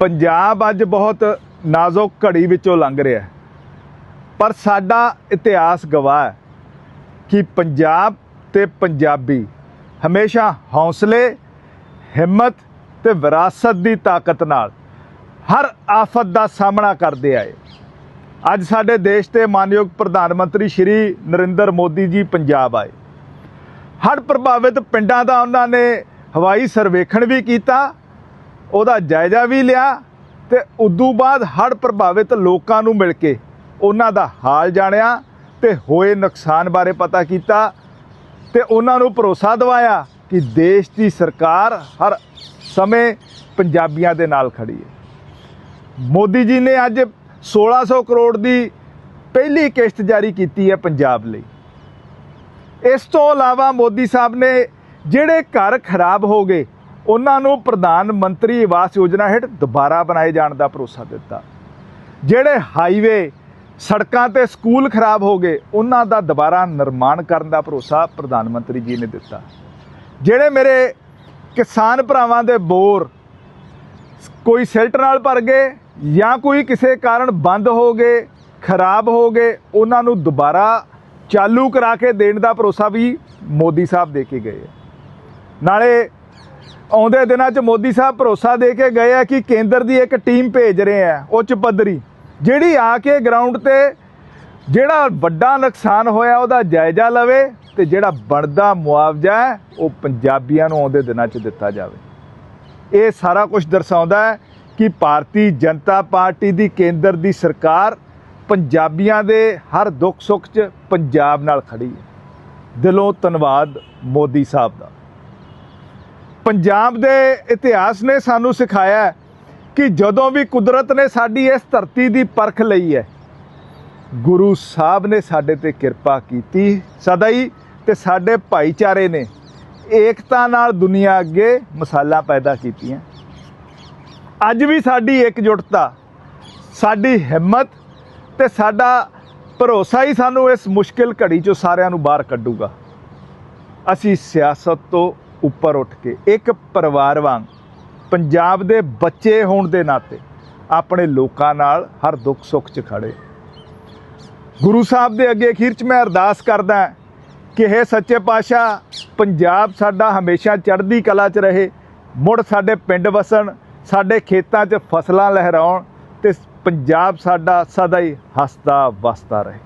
ਪੰਜਾਬ ਅੱਜ ਬਹੁਤ ਨਾਜ਼ੁਕ ਘੜੀ ਵਿੱਚੋਂ ਲੰਘ ਰਿਹਾ ਹੈ। ਪਰ ਸਾਡਾ ਇਤਿਹਾਸ ਗਵਾਹ ਹੈ ਕਿ ਪੰਜਾਬ ਤੇ ਪੰਜਾਬੀ ਹਮੇਸ਼ਾ ਹੌਸਲੇ, ਹਿੰਮਤ ਤੇ ਵਿਰਾਸਤ ਦੀ ਤਾਕਤ ਨਾਲ ਹਰ ਆਫਤ ਦਾ ਸਾਹਮਣਾ ਕਰਦੇ ਆਏ। ਅੱਜ ਸਾਡੇ ਦੇਸ਼ ਦੇ ਮਾਨਯੋਗ ਪ੍ਰਧਾਨ ਮੰਤਰੀ ਸ਼੍ਰੀ ਨਰਿੰਦਰ ਮੋਦੀ ਜੀ ਪੰਜਾਬ ਆਏ। ਹੜ੍ਹ ਪ੍ਰਭਾਵਿਤ ਪਿੰਡਾਂ ਦਾ ਉਹਨਾਂ ਨੇ ਹਵਾਈ ਸਰਵੇਖਣ ਵੀ ਕੀਤਾ ਉਹਦਾ ਜਾਇਜ਼ਾ ਵੀ ਲਿਆ ਤੇ ਉਦੋਂ ਬਾਅਦ ਹੜ੍ਹ ਪ੍ਰਭਾਵਿਤ ਲੋਕਾਂ ਨੂੰ ਮਿਲ ਕੇ ਉਹਨਾਂ ਦਾ ਹਾਲ ਜਾਣਿਆ ਤੇ ਹੋਏ ਨੁਕਸਾਨ ਬਾਰੇ ਪਤਾ ਕੀਤਾ ਤੇ ਉਹਨਾਂ ਨੂੰ ਭਰੋਸਾ ਦਿਵਾਇਆ ਕਿ ਦੇਸ਼ ਦੀ ਸਰਕਾਰ ਹਰ ਸਮੇਂ ਪੰਜਾਬੀਆਂ ਦੇ ਨਾਲ ਖੜੀ ਹੈ। ਮੋਦੀ ਜੀ ਨੇ ਅੱਜ 1600 ਕਰੋੜ ਦੀ ਪਹਿਲੀ ਕਿਸ਼ਤ ਜਾਰੀ ਕੀਤੀ ਹੈ ਪੰਜਾਬ ਲਈ। ਇਸ ਤੋਂ ਇਲਾਵਾ ਮੋਦੀ ਸਾਹਿਬ ਨੇ ਜਿਹੜੇ ਘਰ ਖਰਾਬ ਹੋ ਗਏ ਉਹਨਾਂ ਨੂੰ ਪ੍ਰਧਾਨ ਮੰਤਰੀ ਆਵਾਸ ਯੋਜਨਾ ਹੇਠ ਦੁਬਾਰਾ ਬਣਾਏ ਜਾਣ ਦਾ ਭਰੋਸਾ ਦਿੱਤਾ। ਜਿਹੜੇ ਹਾਈਵੇ, ਸੜਕਾਂ ਤੇ ਸਕੂਲ ਖਰਾਬ ਹੋ ਗਏ, ਉਹਨਾਂ ਦਾ ਦੁਬਾਰਾ ਨਿਰਮਾਣ ਕਰਨ ਦਾ ਭਰੋਸਾ ਪ੍ਰਧਾਨ ਮੰਤਰੀ ਜੀ ਨੇ ਦਿੱਤਾ। ਜਿਹੜੇ ਮੇਰੇ ਕਿਸਾਨ ਭਰਾਵਾਂ ਦੇ ਬੋਰ ਕੋਈ ਸਿਲਟ ਨਾਲ ਭਰ ਗਏ ਜਾਂ ਕੋਈ ਕਿਸੇ ਕਾਰਨ ਬੰਦ ਹੋ ਗਏ, ਖਰਾਬ ਹੋ ਗਏ, ਉਹਨਾਂ ਨੂੰ ਦੁਬਾਰਾ ਚਾਲੂ ਕਰਾ ਕੇ ਦੇਣ ਦਾ ਭਰੋਸਾ ਵੀ ਮੋਦੀ ਸਾਹਿਬ ਦੇ ਕੇ ਗਏ। ਨਾਲੇ ਆਉਂਦੇ ਦਿਨਾਂ 'ਚ ਮੋਦੀ ਸਾਹਿਬ ਭਰੋਸਾ ਦੇ ਕੇ ਗਏ ਆ ਕਿ ਕੇਂਦਰ ਦੀ ਇੱਕ ਟੀਮ ਭੇਜ ਰਹੇ ਆ ਉੱਚ ਪੱਧਰੀ। ਜਿਹੜੀ ਆ ਕੇ ਗਰਾਊਂਡ ਤੇ ਜਿਹੜਾ ਵੱਡਾ ਨੁਕਸਾਨ ਹੋਇਆ, ਉਹਦਾ ਜਾਇਜ਼ਾ ਲਵੇ ਤੇ ਜਿਹੜਾ ਬਣਦਾ ਮੁਆਵਜ਼ਾ ਹੈ, ਉਹ ਪੰਜਾਬੀਆਂ ਨੂੰ ਆਉਂਦੇ ਦਿਨਾਂ 'ਚ ਦਿੱਤਾ ਜਾਵੇ। ਇਹ ਸਾਰਾ ਕੁਝ ਦਰਸਾਉਂਦਾ ਹੈ ਕਿ ਭਾਰਤੀ ਜਨਤਾ ਪਾਰਟੀ ਦੀ ਕੇਂਦਰ ਦੀ ਸਰਕਾਰ ਪੰਜਾਬੀਆਂ ਦੇ ਹਰ ਦੁੱਖ ਸੁੱਖ 'ਚ ਪੰਜਾਬ ਨਾਲ ਖੜੀ ਹੈ। ਦਿਲੋਂ ਧੰਨਵਾਦ ਮੋਦੀ ਸਾਹਿਬ ਦਾ। ਪੰਜਾਬ ਦੇ ਇਤਿਹਾਸ ਨੇ ਸਾਨੂੰ ਸਿਖਾਇਆ ਕਿ ਜਦੋਂ ਵੀ ਕੁਦਰਤ ਨੇ ਸਾਡੀ ਇਸ ਧਰਤੀ ਦੀ ਪਰਖ ਲਈ ਹੈ, ਗੁਰੂ ਸਾਹਿਬ ਨੇ ਸਾਡੇ ਤੇ ਕਿਰਪਾ ਕੀਤੀ, ਸਦਾ ਹੀ ਤੇ ਸਾਡੇ ਭਾਈਚਾਰੇ ਨੇ ਏਕਤਾ ਨਾਲ ਦੁਨੀਆ ਅੱਗੇ ਮਿਸਾਲਾਂ ਪੈਦਾ ਕੀਤੀਆਂ। ਅੱਜ ਵੀ ਸਾਡੀ ਇਕਜੁੱਟਤਾ, ਸਾਡੀ ਹਿੰਮਤ ਤੇ ਸਾਡਾ ਭਰੋਸਾ ਹੀ ਸਾਨੂੰ ਇਸ ਮੁਸ਼ਕਿਲ ਘੜੀ ਚੋਂ ਸਾਰਿਆਂ ਨੂੰ ਬਾਹਰ ਕੱਢੂਗਾ। ਅਸੀਂ ਸਿਆਸਤ ਤੋਂ ਉੱਪਰ ਉੱਠ ਕੇ, ਇੱਕ ਪਰਿਵਾਰ ਵਾਂਗ, ਪੰਜਾਬ ਦੇ ਬੱਚੇ ਹੋਣ ਦੇ ਨਾਤੇ ਆਪਣੇ ਲੋਕਾਂ ਨਾਲ ਹਰ ਦੁੱਖ ਸੁੱਖ 'ਚ ਖੜੇ ਗੁਰੂ ਸਾਹਿਬ ਦੇ ਅੱਗੇ ਅਖੀਰ 'ਚ ਮੈਂ ਅਰਦਾਸ ਕਰਦਾ ਕਿ ਇਹ ਸੱਚੇ ਪਾਤਸ਼ਾਹ, ਪੰਜਾਬ ਸਾਡਾ ਹਮੇਸ਼ਾ ਚੜ੍ਹਦੀ ਕਲਾ 'ਚ ਰਹੇ, ਮੁੜ ਸਾਡੇ ਪਿੰਡ ਵਸਣ, ਸਾਡੇ ਖੇਤਾਂ 'ਚ ਫਸਲਾਂ ਲਹਿਰਾਉਣ ਤੇ ਪੰਜਾਬ ਸਾਡਾ ਸਦਾ ਹੀ ਹੱਸਦਾ ਵਸਦਾ ਰਹੇ।